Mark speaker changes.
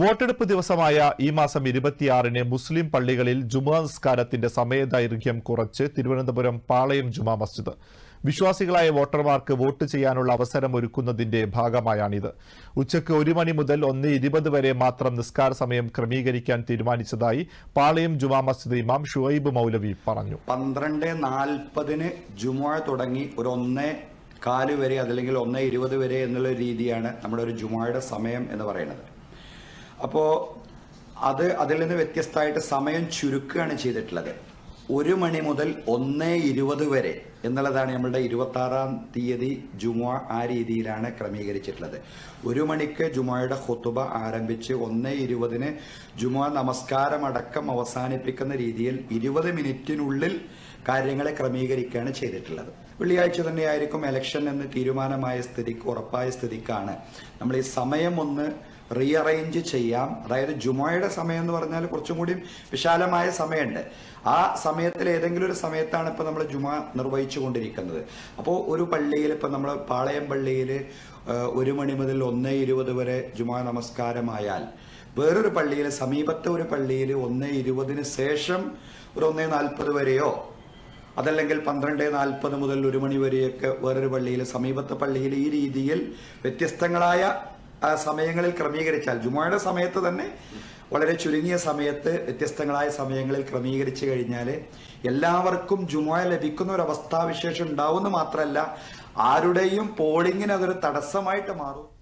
Speaker 1: വോട്ടെടുപ്പ് ദിവസമായ ഈ മാസം ഇരുപത്തിയാറിന് മുസ്ലിം പള്ളികളിൽ ജുമാ നിസ്കാരത്തിന്റെ സമയദൈർഘ്യം കുറച്ച് തിരുവനന്തപുരം പാളയം ജുമാ മസ്ജിദ്. വിശ്വാസികളായ വോട്ടർമാർക്ക് വോട്ട് ചെയ്യാനുള്ള അവസരം ഒരുക്കുന്നതിന്റെ ഭാഗമായാണിത്. ഉച്ചയ്ക്ക് ഒരു മണി മുതൽ ഒന്ന് ഇരുപത് വരെ മാത്രം നിസ്കാര സമയം ക്രമീകരിക്കാൻ തീരുമാനിച്ചതായി പാളയം ജുമാ മസ്ജിദ് ഇമാം ഷുഹൈബ് മൗലവി പറഞ്ഞു.
Speaker 2: പന്ത്രണ്ട് നാൽപ്പതിന് ജുമാ തുടങ്ങി ഒരു ഒന്നേ കാൽ വരെ അതല്ലെങ്കിൽ ഒന്നേ ഇരുപത് വരെ എന്നുള്ള രീതിയാണ് നമ്മുടെ ഒരു ജുമായുടെ സമയം എന്ന് പറയുന്നത്. അപ്പോൾ അത് അതിൽ നിന്ന് വ്യത്യസ്തമായിട്ട് സമയം ചുരുക്കുകയാണ് ചെയ്തിട്ടുള്ളത്. ഒരു മണി മുതൽ ഒന്ന് ഇരുപത് വരെ എന്നുള്ളതാണ് നമ്മളുടെ ഇരുപത്തി ആറാം തീയതി ജുമുഅ ആ രീതിയിലാണ് ക്രമീകരിച്ചിട്ടുള്ളത്. ഒരു മണിക്ക് ജുമുഅയുടെ ഹുത്തുബ ആരംഭിച്ച് ഒന്ന് ഇരുപതിന് ജുമുഅ നമസ്കാരം അടക്കം അവസാനിപ്പിക്കുന്ന രീതിയിൽ ഇരുപത് മിനിറ്റിനുള്ളിൽ കാര്യങ്ങളെ ക്രമീകരിക്കുകയാണ് ചെയ്തിട്ടുള്ളത്. വെള്ളിയാഴ്ച തന്നെയായിരിക്കും എലക്ഷൻ എന്ന് തീരുമാനമായ സ്ഥിതിക്ക് ഉറപ്പായ സ്ഥിതിക്കാണ്. നമ്മൾ ഈ സമയം ഒന്ന് റീഅറേഞ്ച് ചെയ്യാം. അതായത് ജുമോയുടെ സമയം എന്ന് പറഞ്ഞാൽ കുറച്ചും കൂടി വിശാലമായ സമയമുണ്ട്. ആ സമയത്തിൽ ഏതെങ്കിലും ഒരു സമയത്താണ് ഇപ്പം നമ്മൾ ജുമ നിർവഹിച്ചു കൊണ്ടിരിക്കുന്നത്. അപ്പോൾ ഒരു പള്ളിയിൽ ഇപ്പം നമ്മൾ പാളയം പള്ളിയിൽ ഒരു മണി മുതൽ ഒന്ന് ഇരുപത് വരെ ജുമാ നമസ്കാരമായാൽ വേറൊരു പള്ളിയിൽ സമീപത്തെ ഒരു പള്ളിയിൽ ഒന്ന് ഇരുപതിന് ശേഷം ഒരു ഒന്നേ നാൽപ്പത് വരെയോ അതല്ലെങ്കിൽ പന്ത്രണ്ട് നാൽപ്പത് മുതൽ ഒരു മണി വരെയൊക്കെ വേറൊരു പള്ളിയിൽ സമീപത്തെ പള്ളിയിൽ ഈ രീതിയിൽ വ്യത്യസ്തങ്ങളായ ആ, സമയങ്ങളിൽ ക്രമീകരിച്ചാൽ ജുമായുടെ സമയത്ത് തന്നെ വളരെ ചുരുങ്ങിയ സമയത്ത് വ്യത്യസ്തങ്ങളായ സമയങ്ങളിൽ ക്രമീകരിച്ചു കഴിഞ്ഞാൽ എല്ലാവർക്കും ജുമായ ലഭിക്കുന്ന ഒരു അവസ്ഥാവിശേഷം ഉണ്ടാവുമെന്ന് മാത്രമല്ല ആരുടെയും പോളിങ്ങിന് അതൊരു തടസ്സമായിട്ട് മാറും.